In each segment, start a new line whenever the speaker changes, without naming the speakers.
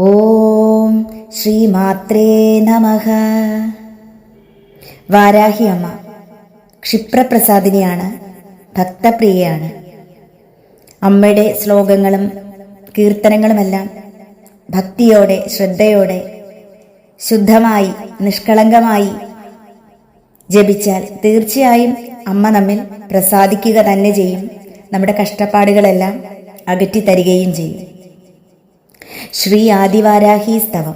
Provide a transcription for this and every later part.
ഓം ശ്രീ മാത്രേ നമഃ. വാരാഹി അമ്മ ക്ഷിപ്രപ്രസാദിനിയാണ് ഭക്തപ്രിയയാണ്. അമ്മയുടെ ശ്ലോകങ്ങളും കീർത്തനങ്ങളുമെല്ലാം ഭക്തിയോടെ ശ്രദ്ധയോടെ ശുദ്ധമായി നിഷ്കളങ്കമായി ജപിച്ചാൽ തീർച്ചയായും അമ്മ നമ്മിൽ പ്രസാദിക്കുക തന്നെ ചെയ്യും. നമ്മുടെ കഷ്ടപ്പാടുകളെല്ലാം അകറ്റി തരികയും ചെയ്യും. ശ്രീ ആദിവാരാഹി സ്തവം.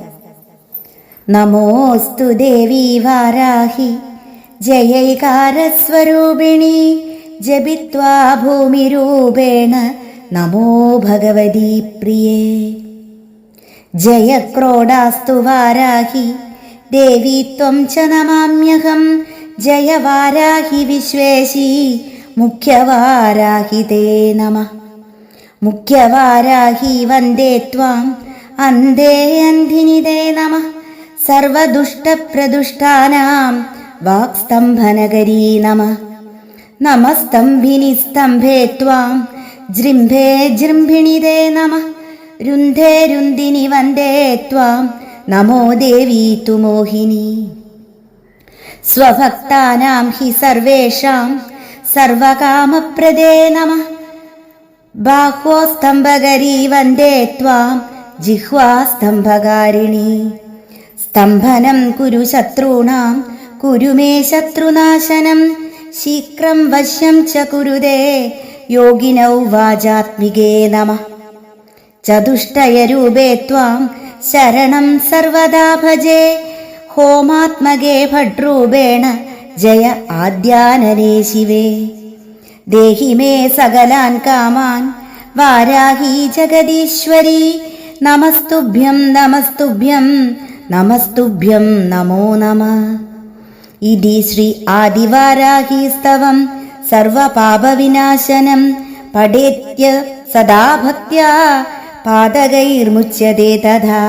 നമോസ്തു ദേവി വാരാഹി. ജയൈകാരസ്വരൂപിണി. ജപിത്വാ ഭൂമിരൂപേണ. നമോ ഭഗവതി പ്രിയേ. ജയക്രോഡാസ്തു വാരാഹി. ദേവി ത്വം ച നമാമ്യഹം. ജയ വാരാഹി വിശ്വേശി. മുഖ്യവാരാഹി തേ നമഃ. മുഖ്യവാരാഹി വന്ദേ ത്വാം. അന്തേ അന്ധിനിതേ നമ. സർവദുഷ്ടപ്രദുഷ്ടാനാം. വാക്സ്തംഭനകരീ നമ. നമസ്തംഭിനി സ്തംഭേ ത്വാം. ജൃംഭേ ജൃംഭിണിതേ നമ. രുന്ധേ രുന്ദിനി വന്ദേ ത്വാം. നമോ ദേവി തു മോഹിനി. സ്വഭക്താനാം ഹി സർവേഷാം. സർവകാമപ്രദേ നമഃ. ബാഹ്വോസ്തംഭകരീ വന്ദേ ത്വാം ജിഹ്വാസ്തംഭകാരിണി. സ്തംഭനം കുരു ശത്രുണാം കുരുമേ ശത്രുനാശനം ശീക്രം വശ്യം ച കുരുതേ യോഗിനൗ വാചാത്മികേ നമ. ചതുഷ്ടയരൂപേ ത്വാം ശരണം സർവദാ ഭജേ ഹോമാത്മകേ ഭട്രൂപേണ ജയ ആദ്യാനനേ ശിവേ. ദേഹി മേ സകലാൻ കാമാൻ. വാരാഹി ജഗദീശ്വരി നമസ്തുഭ്യം നമസ്തുഭ്യം നമസ്തുഭ്യം നമോ നമ. ഇതി ശ്രീ ആദിവാരാഹി സ്തവം സർവപാപവിനാശനം പഠേത്യ സദാ ഭക്ത്യാ പാതകൈർമുച്യത്തെ തഥാ.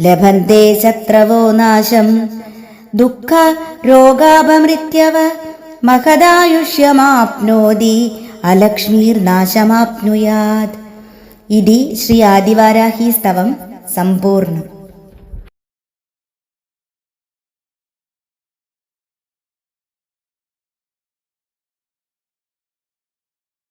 ലഭന്തേ ശത്രവോ നാശം ദുഃഖ രോഗാപമൃത്യവ മഹദായുഷ്യമാപ്നോതി അലക്ഷ്മീർനാശമാപ്നുയാത് ഇതി ശ്രീ ആദിവാരാഹി സ്തവം സമ്പൂർണം